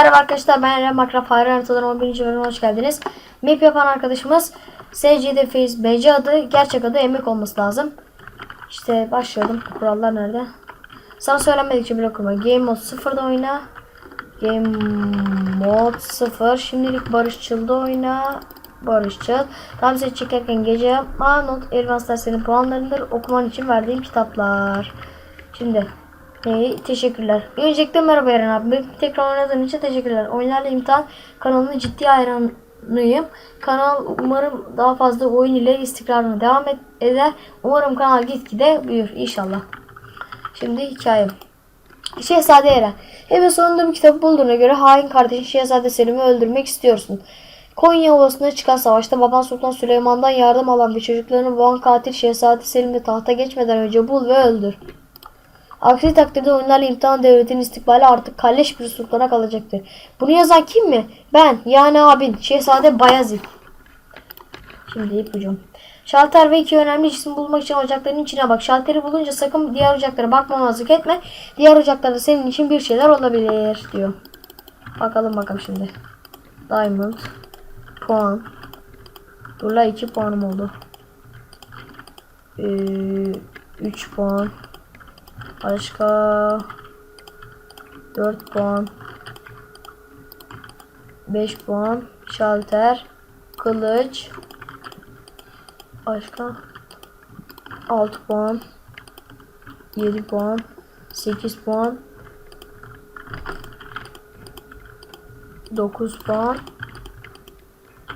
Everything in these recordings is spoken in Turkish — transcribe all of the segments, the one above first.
Merhaba arkadaşlar ben Eren Makraf Fire Haritadan 11. bölümüne hoş geldiniz. Map yapan arkadaşımız SCD Face BC adı gerçek adı Emek olması lazım. İşte başlayalım. Kurallar nerede? Sana söylenmedikçe bile kurma. Game Mode 0'da oyna. Game Mode 0. Şimdilik barışçılda oyna. Barışçıl. Tam set çekerken gece yapma. Not Advanced'lar senin puanlarındır. Okuman için verdiğim kitaplar. Şimdi Hey, teşekkürler. Öncelikle merhaba Eren abi. Tekrar oynadığın için teşekkürler. Oyunlarla imtihan kanalının ciddi hayranıyım. Kanal umarım daha fazla oyun ile istikrarına devam et- eder. Umarım kanal gitgide büyür inşallah. Şimdi hikayem. Şehzade Eren. Hemen sonunda bir kitabı bulduğuna göre hain kardeşin Şehzade Selim'i öldürmek istiyorsun. Konya Ovası'na çıkan savaşta baban Sultan Süleyman'dan yardım alan bir çocuklarını boğan katil Şehzade Selim'i tahta geçmeden önce bul ve öldür. Aksi takdirde oyunlarla imtihan devletinin istikbali artık kalleş bir sultana kalacaktır. Bunu yazan kim mi? Ben yani abin Şehzade Bayezid. Şimdi ipucum. Şalter ve iki önemli cisim bulmak için ocakların içine bak. Şalteri bulunca sakın diğer ocaklara bakmamazlık etme. Diğer ocaklarda senin için bir şeyler olabilir diyor. Bakalım bakalım şimdi. Diamond. Puan. Dur la 2 puanım oldu. 3 puan. Başka? 4 puan. 5 puan. Şalter. Kılıç. Başka? 6 puan. 7 puan. 8 puan. 9 puan.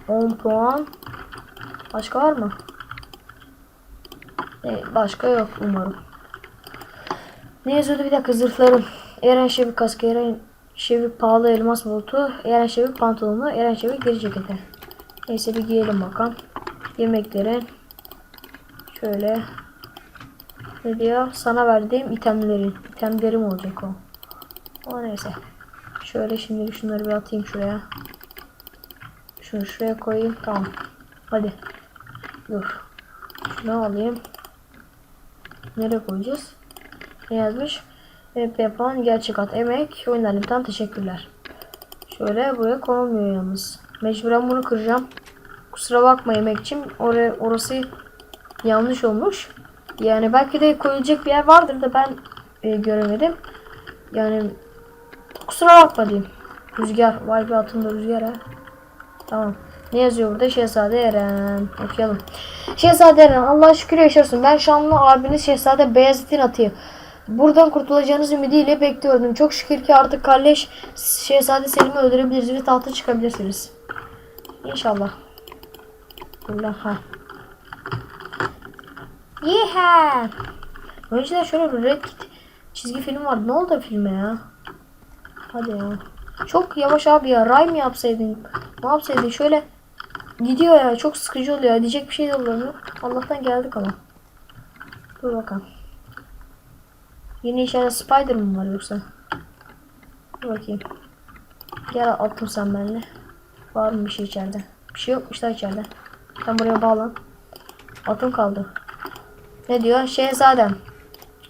10 puan. Başka var mı? E, başka yok umarım. Ne yazıyordu bir dakika zırhlarım. Eren Şevik kaskı, Eren Şevik pahalı elmas botu, Eren Şevik pantolonu, Eren Şevik deri ceketi. Neyse bir giyelim bakalım. Yemeklerin. Şöyle. Ne diyor? Sana verdiğim itemlerin. İtemlerim olacak o. O neyse. Şöyle şimdi şunları bir atayım şuraya. Şunu şuraya koyayım. Tamam. Hadi. Dur. Şunu alayım. Nereye koyacağız? Yazmış? Hep yapan gerçek at emek. Oyunlarından teşekkürler. Şöyle buraya konulmuyor yalnız. Mecburen bunu kıracağım. Kusura bakma emekçim. Oraya, orası yanlış olmuş. Yani belki de koyulacak bir yer vardır da ben e, göremedim. Yani kusura bakma diyeyim. Rüzgar. Vay be atımda rüzgar ha. Tamam. Ne yazıyor burada? Şehzade Eren. Okuyalım. Şehzade Eren Allah'a şükür yaşarsın. Ben şanlı abiniz Şehzade Beyazıt'ın atıyım. Buradan kurtulacağınız ümidiyle bekliyordum. Çok şükür ki artık kalleş Şehzade Selim'i öldürebiliriz ve tahta çıkabilirsiniz. İnşallah. Allah ha. Yeha. Önceden şöyle bir Red Kit çizgi film vardı. Ne oldu filme ya? Hadi ya. Çok yavaş abi ya. Ray mı yapsaydın? Ne yapsaydın? Şöyle gidiyor ya. Çok sıkıcı oluyor. Diyecek bir şey de olamıyor. Allah'tan geldik ama. Dur bakalım. Yeni içeride Spider mı var yoksa? Dur bakayım. Gel attım sen benimle. Var mı bir şey içeride? Bir şey yokmuş da içeride. Sen buraya bağlan. Atım kaldı. Ne diyor? Şehzadem.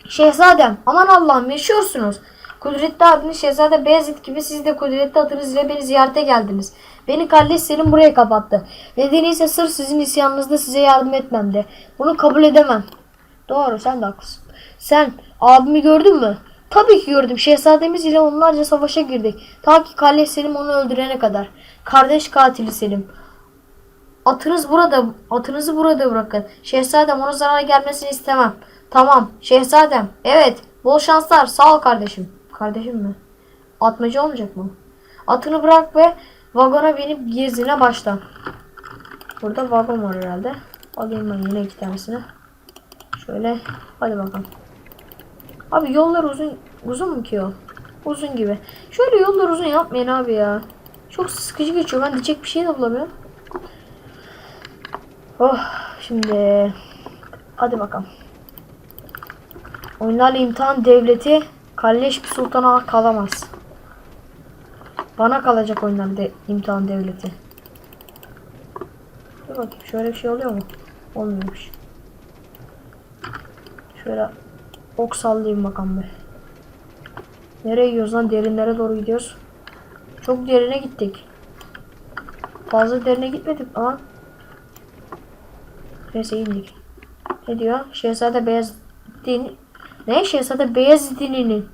Şehzadem. Aman Allah'ım yaşıyorsunuz. Kudretli abiniz Şehzade Beyazıt gibi siz de kudretli atınız ile beni ziyarete geldiniz. Beni kardeş Selim buraya kapattı. Nedeni ise sırf sizin isyanınızda size yardım etmemdi. Bunu kabul edemem. Doğru sen de haklısın. Sen abimi gördün mü? Tabii ki gördüm. Şehzademiz ile onlarca savaşa girdik. Ta ki Kalleş Selim onu öldürene kadar. Kardeş katili Selim. Atınız burada, atınızı burada bırakın. Şehzadem ona zarar gelmesini istemem. Tamam, şehzadem. Evet, bol şanslar. Sağ ol kardeşim. Kardeşim mi? Atmaca olmayacak mı? Atını bırak ve vagona binip gezine başla. Burada vagon var herhalde. Alayım ben yine iki tanesini. Şöyle, hadi bakalım. Abi yollar uzun, uzun mu ki yol? Uzun gibi. Şöyle yollar uzun yapmayın abi ya. Çok sıkıcı geçiyor. Ben diyecek bir şey de bulamıyorum. Oh şimdi hadi bakalım. Oyunlarla imtihan devleti kalleş bir sultana kalamaz. Bana kalacak oyunlar de, imtihan devleti. Dur bakayım şöyle bir şey oluyor mu? Olmuyormuş. Şöyle ok sallayayım bakalım bir. Nereye gidiyoruz lan? Derinlere doğru gidiyoruz. Çok derine gittik. Fazla derine gitmedik ama. Neyse indik. Ne diyor? Şehzade Beyaz din Ne? Şehzade Beyaz dininin.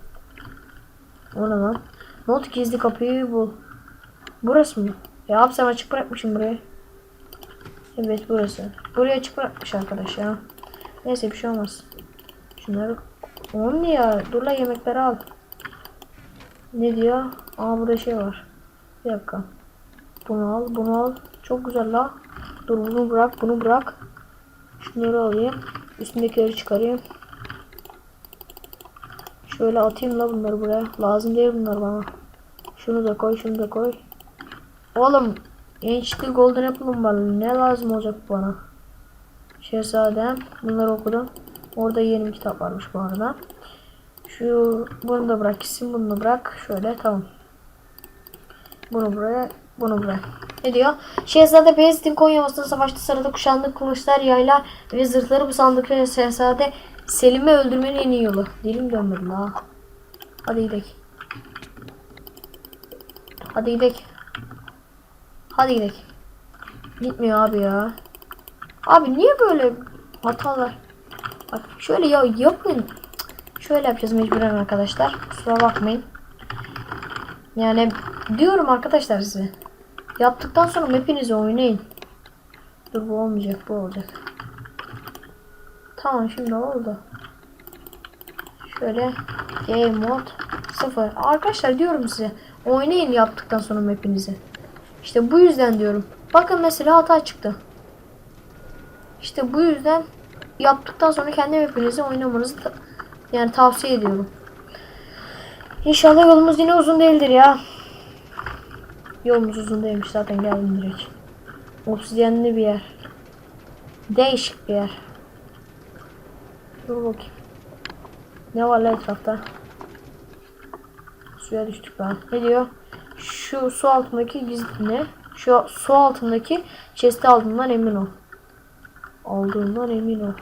O ne lan? Ne oldu gizli kapıyı bul. Burası mı? Ya abi sen açık bırakmışım burayı. Evet burası. Buraya açık bırakmış arkadaş ya. Neyse bir şey olmaz. Şunları Oğlum ya? Dur la yemekleri al. Ne diyor? Aa burada şey var. Bir dakika. Bunu al, bunu al. Çok güzel la. Dur bunu bırak, bunu bırak. Şunları alayım. Üstündekileri çıkarayım. Şöyle atayım la bunları buraya. Lazım değil bunlar bana. Şunu da koy, şunu da koy. Oğlum, HD Golden Apple'ım var. Ne lazım olacak bana? Şehzadem. Bunları okudum. Orada yeni bir kitap varmış bu arada. Şu bunu da bırak gitsin bunu da bırak. Şöyle tamam. Bunu buraya bunu buraya. Ne diyor? Şehzade Beyazıt'ın Konya Ovası'nda savaşta sırada kuşandığı kılıçlar, yaylar ve zırhları bu sandıkları Şehzade Selim'i öldürmenin en iyi yolu. Dilim dönmedi la. Hadi gidelim. Hadi gidelim. Hadi gidelim. Gitmiyor abi ya. Abi niye böyle hatalar? Bak şöyle ya yapın. Şöyle yapacağız mecburen arkadaşlar. Kusura bakmayın. Yani diyorum arkadaşlar size. Yaptıktan sonra hepinizi oynayın. Dur bu olmayacak bu olacak. Tamam şimdi oldu. Şöyle game mod 0. Arkadaşlar diyorum size. Oynayın yaptıktan sonra hepinizi. İşte bu yüzden diyorum. Bakın mesela hata çıktı. İşte bu yüzden yaptıktan sonra kendi map'inizi oynamanızı ta- yani tavsiye ediyorum. İnşallah yolumuz yine uzun değildir ya. Yolumuz uzun değilmiş zaten geldim direkt. Obsidyenli bir yer. Değişik bir yer. Dur bakayım. Ne var lan etrafta? Suya düştük lan. Ne diyor? Şu su altındaki gizli ne? Şu su altındaki chest'i aldığından emin ol. Aldığından emin ol.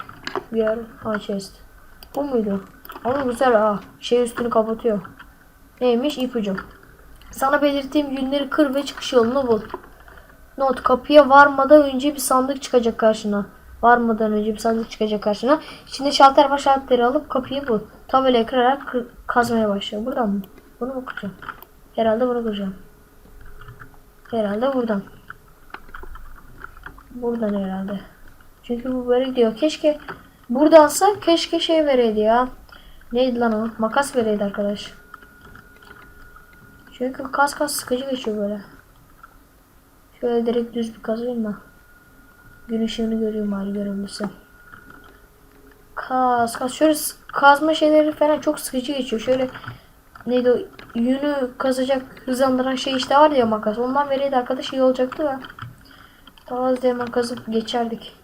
Bir yer ha chest. Bu muydu? Ama güzel ha. Şey üstünü kapatıyor. Neymiş ipucu. Sana belirttiğim günleri kır ve çıkış yolunu bul. Not kapıya varmadan önce bir sandık çıkacak karşına. Varmadan önce bir sandık çıkacak karşına. İçinde şalter var şalteri alıp kapıyı bul. Tabelayı kırarak kır- kazmaya başla. Buradan mı? Bunu mu kıracağım? Herhalde bunu kıracağım. Herhalde buradan. Buradan herhalde. Çünkü bu böyle gidiyor. Keşke buradansa keşke şey vereydi ya. Neydi lan o? Makas vereydi arkadaş. Çünkü kas kas sıkıcı geçiyor böyle. Şöyle direkt düz bir kazayım da. Gün ışığını görüyorum hali görünmesi. Kas kas. Şöyle kazma şeyleri falan çok sıkıcı geçiyor. Şöyle neydi o yünü kazacak hızlandıran şey işte var ya makas. Ondan vereydi arkadaş iyi olacaktı da. Daha az hemen kazıp geçerdik.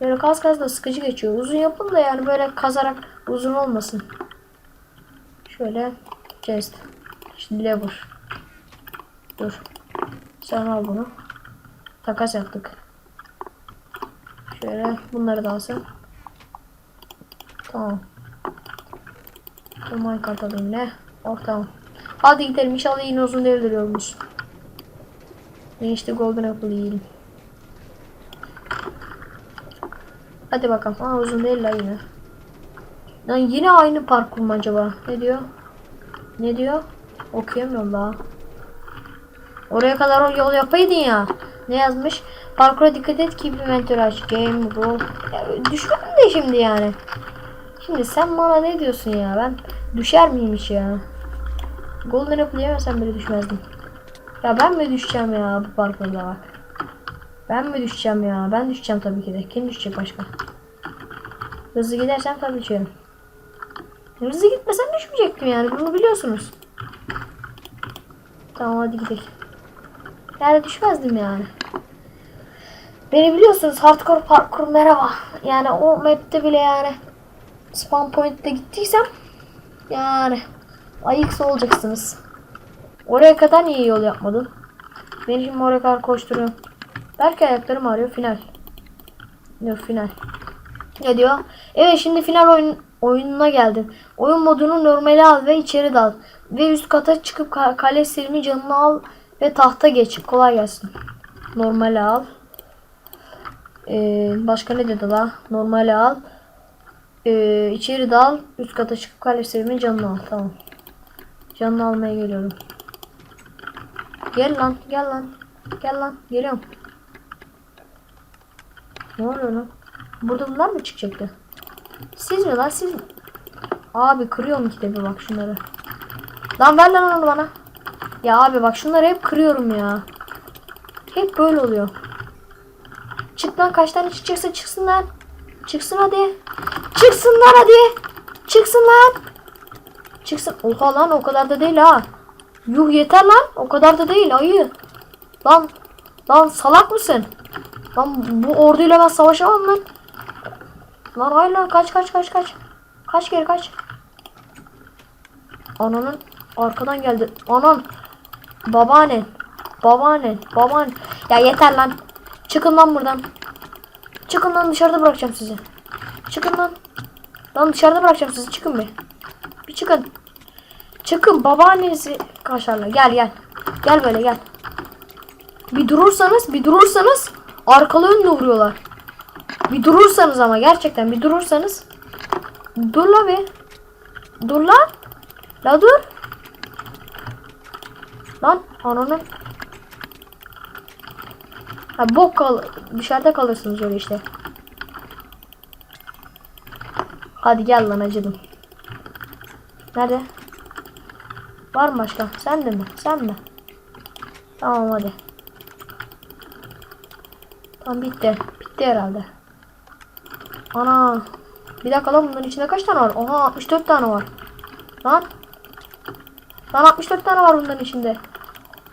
Böyle kaz kaz da sıkıcı geçiyor. Uzun yapın da yani böyle kazarak uzun olmasın. Şöyle chest. Şimdi lever. Dur. Sen al bunu. Takas yaptık. Şöyle bunları da alsın. Tamam. Bu minecart alayım ne? Oh tamam. Hadi gidelim inşallah yine uzun değildir yolumuz. Ne işte golden apple yiyelim. Hadi bakalım. Aa uzun değil la yine. Lan yine aynı parkur mu acaba? Ne diyor? Ne diyor? Okuyamıyorum daha. Oraya kadar o yol yapaydın ya. Ne yazmış? Parkura dikkat et ki inventörü aç. Game rule. Düşmedim de şimdi yani. Şimdi sen bana ne diyorsun ya? Ben düşer miyim hiç ya? Golden Apple yemesem bile düşmezdim. Ya ben mi düşeceğim ya bu parkurda bak. Ben mi düşeceğim ya? Ben düşeceğim tabii ki de. Kim düşecek başka? Hızlı gidersem tabii düşerim. Hızlı gitmesem düşmeyecektim yani. Bunu biliyorsunuz. Tamam hadi gidelim. Yani düşmezdim yani. Beni biliyorsunuz hardcore parkur merhaba. Yani o map'te bile yani spawn point'te gittiysem yani ayıksa olacaksınız. Oraya kadar niye yol yapmadın? Beni şimdi oraya kadar koşturuyor. Belki ayaklarım ağrıyor final. Yok final. Ne diyor? Evet şimdi final oyun oyununa geldin. Oyun modunu normale al ve içeri dal. Ve üst kata çıkıp ka- kale silimi canını al ve tahta geç. Kolay gelsin. Normale al. Ee, başka ne dedi la? Normale al. Ee, içeri dal. Üst kata çıkıp kale silimin canını al. Tamam. Canını almaya geliyorum. Gel lan. Gel lan. Gel lan. Geliyorum. Ne oluyor lan? Burada bunlar mı çıkacaktı? Siz mi lan siz? Abi kırıyorum kitabı bak şunları. Lan ver lan onu bana. Ya abi bak şunları hep kırıyorum ya. Hep böyle oluyor. Çık lan kaç tane çıkacaksa çıksın lan. Çıksın hadi. Çıksın lan hadi. Çıksın lan. Çıksın. Oha lan o kadar da değil ha. Yuh yeter lan. O kadar da değil ayı. Lan. Lan salak mısın? Lan bu orduyla ben savaşamam lan. Lan hayır lan kaç kaç kaç kaç. Kaç geri kaç. Ananın arkadan geldi. Anan. Babaannen. Babaannen. Babaannen. Ya yeter lan. Çıkın lan buradan. Çıkın lan dışarıda bırakacağım sizi. Çıkın lan. Lan dışarıda bırakacağım sizi. Çıkın bir. Bir çıkın. Çıkın babaannenizi kaşarla. Gel gel. Gel böyle gel. Bir durursanız bir durursanız arkalı önlü vuruyorlar. Bir durursanız ama gerçekten bir durursanız. Dur la bir. Dur lan. La dur. Lan ananın. Ha bok kal dışarıda kalırsınız öyle işte. Hadi gel lan acıdım. Nerede? Var mı başka? Sen de mi? Sen mi? Tamam hadi. Tamam bitti. Bitti herhalde. Ana. Bir dakika lan bunların içinde kaç tane var? Oha 64 tane var. Lan. Lan 64 tane var bunların içinde.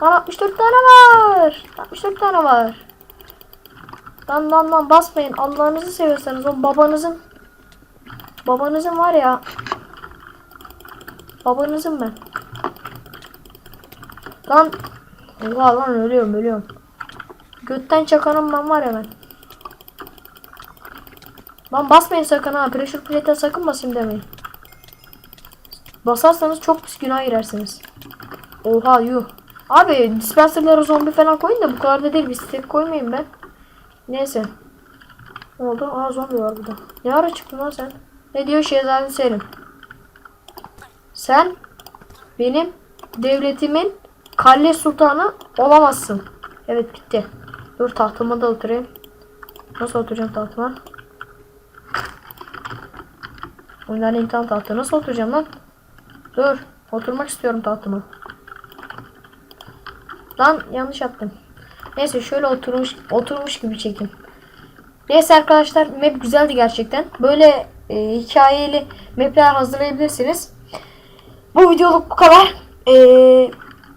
Lan 64 tane var. 64 tane var. Lan lan lan basmayın. Allah'ınızı seviyorsanız o babanızın babanızın var ya. Babanızın ben. Lan. Oha lan ölüyorum ölüyorum. Götten çakanım ben var ya ben. Lan basmayın sakın ha. Pressure plate'e sakın basayım demeyin. Basarsanız çok pis günah girersiniz. Oha yuh. Abi dispenserlara zombi falan koyun da bu kadar da değil. Bir stek koymayayım ben. Neyse. Ne oldu? Aa zombi var burada. Ne ara çıktın lan sen? Ne diyor Şehzade Selim? Sen benim devletimin Kalle Sultanı olamazsın. Evet bitti. Dur tahtıma da oturayım. Nasıl oturacağım tahtıma? Oyundan imtihan tahtı. Nasıl oturacağım lan? Dur. Oturmak istiyorum tahtıma. Lan yanlış yaptım. Neyse şöyle oturmuş oturmuş gibi çekeyim. Neyse arkadaşlar map güzeldi gerçekten. Böyle e, hikayeli mapler hazırlayabilirsiniz. Bu videoluk bu kadar. E,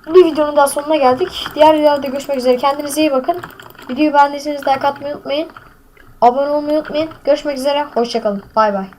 bir videonun daha sonuna geldik. Diğer videolarda görüşmek üzere. Kendinize iyi bakın. Videoyu beğendiyseniz like atmayı unutmayın. Abone olmayı unutmayın. Görüşmek üzere. Hoşçakalın. Bay bay.